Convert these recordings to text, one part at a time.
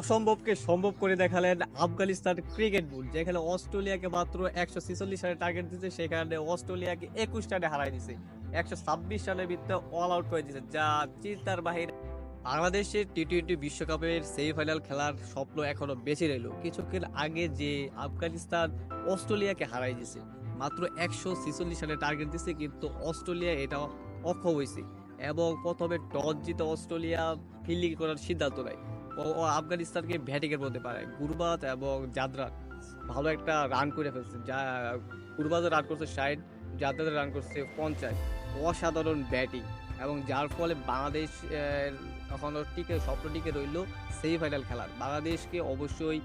অসম্ভবকে সম্ভব করে দেখালেন আফগানিস্তান ক্রিকেট বোর্ড যেখানে অস্ট্রেলিয়াকে মাত্র একশো ছেচল্লিশ রানে টার্গেট দিচ্ছে সেখানে অস্ট্রেলিয়াকে একুশ রানে হারাই দিছে একশো ছাব্বিশ রানের ভিত্তিতে অল আউট করে দিচ্ছে যা চিন্তার বাহিরে। বাংলাদেশের টি টোয়েন্টি বিশ্বকাপের সেমিফাইনাল খেলার স্বপ্ন এখনও বেঁচে রইল, কিছুক্ষণ আগে যে আফগানিস্তান অস্ট্রেলিয়াকে হারাই দিছে মাত্র একশো ছেচল্লিশ রানে টার্গেট দিছে কিন্তু অস্ট্রেলিয়া এটা অক্ষম হয়েছে, এবং প্রথমে টস জিতে অস্ট্রেলিয়া ফিল্ডিং করার সিদ্ধান্ত নেয়। ও আফগানিস্তানকে ভ্যাটিকের বলতে পারে। গুরবাত এবং জাদরা ভালো একটা রান করে ফেলছে। যা গুরবাজও রান করছে ষাট জাদরা রান করছে পঞ্চাশ। অসাধারণ ব্যাটিং এবং যার ফলে বাংলাদেশ আহ, এখনও টিকে স্বপ্ন টিকে রইল সেমিফাইনাল খেলার। বাংলাদেশকে অবশ্যই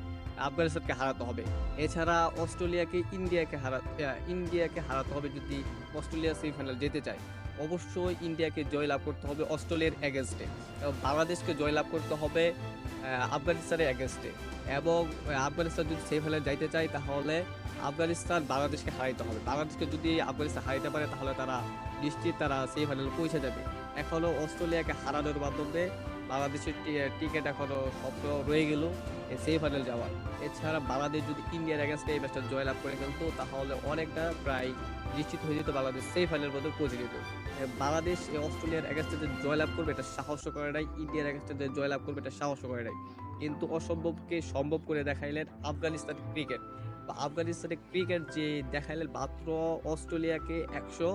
আফগানিস্তানকে হারাতে হবে। এছাড়া অস্ট্রেলিয়াকে ইন্ডিয়াকে হারা ইন্ডিয়াকে হারাতে হবে যদি অস্ট্রেলিয়া সেমিফাইনাল যেতে চায়। অবশ্যই ইন্ডিয়াকে জয়লাভ করতে হবে অস্ট্রেলিয়ার এগেনস্টে এবং বাংলাদেশকে জয়লাভ করতে হবে আফগানিস্তানের এগেনস্টে এবং আফগানিস্তান যদি সেমিফাইনাল যাইতে চায় তাহলে আফগানিস্তান বাংলাদেশকে হারাইতে হবে। বাংলাদেশকে যদি আফগানিস্তান হারাইতে পারে, তাহলে তারা নিশ্চিত তারা সেমিফাইনালে পৌঁছে যাবে। এখনও অস্ট্রেলিয়াকে হারানোর মাধ্যমে বাংলাদেশের টিকিট এখনও স্বপ্ন রয়ে গেল সেমিফাইনাল যাওয়ার। এছাড়া বাংলাদেশ যদি ইন্ডিয়ার এগেনস্টে এই ম্যাচটা জয়লাভ করে ফেলতো, তাহলে অনেকটা প্রায় নিশ্চিত হয়ে যেত বাংলাদেশ সেই সেমিফাইনালের মধ্যে পৌঁছে যেত। বাংলাদেশ অস্ট্রেলিয়ার এগেনস্টে যে জয়লাভ করবে, এটা সাহস করে নাই। ইন্ডিয়ার এগেনস্টে যে জয়লাভ করবে, এটা সাহস করে নাই। কিন্তু অসম্ভবকে সম্ভব করে দেখাইলেন আফগানিস্তান ক্রিকেট বা আফগানিস্তানের ক্রিকেট যে দেখাইলেন মাত্র অস্ট্রেলিয়াকে একশো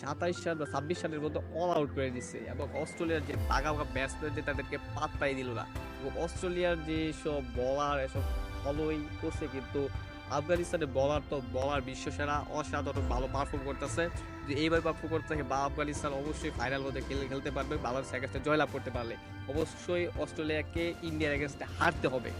সাতাইশ রান বা ছাব্বিশ রানের মধ্যে অল আউট করে দিচ্ছে এবং অস্ট্রেলিয়ার যে বাঘা বাঘা ব্যাটসম্যান যে তাদেরকে পাত্তাই দিল না। এবং অস্ট্রেলিয়ার যে সব বলার এসব ফলোই করছে কিন্তু আফগানিস্তানের বলার তো বলার বিশ্বসেরা, অসাধারণ ভালো পারফর্ম করতেছে। যে এইবার পারফর্ম করতে বা আফগানিস্তান অবশ্যই ফাইনাল মধ্যে খেলে, খেলতে পারবে, বাংলাদেশ এগেনস্টে জয়লাভ করতে পারলে। অবশ্যই অস্ট্রেলিয়াকে ইন্ডিয়ার এগেনস্টে হারতে হবে।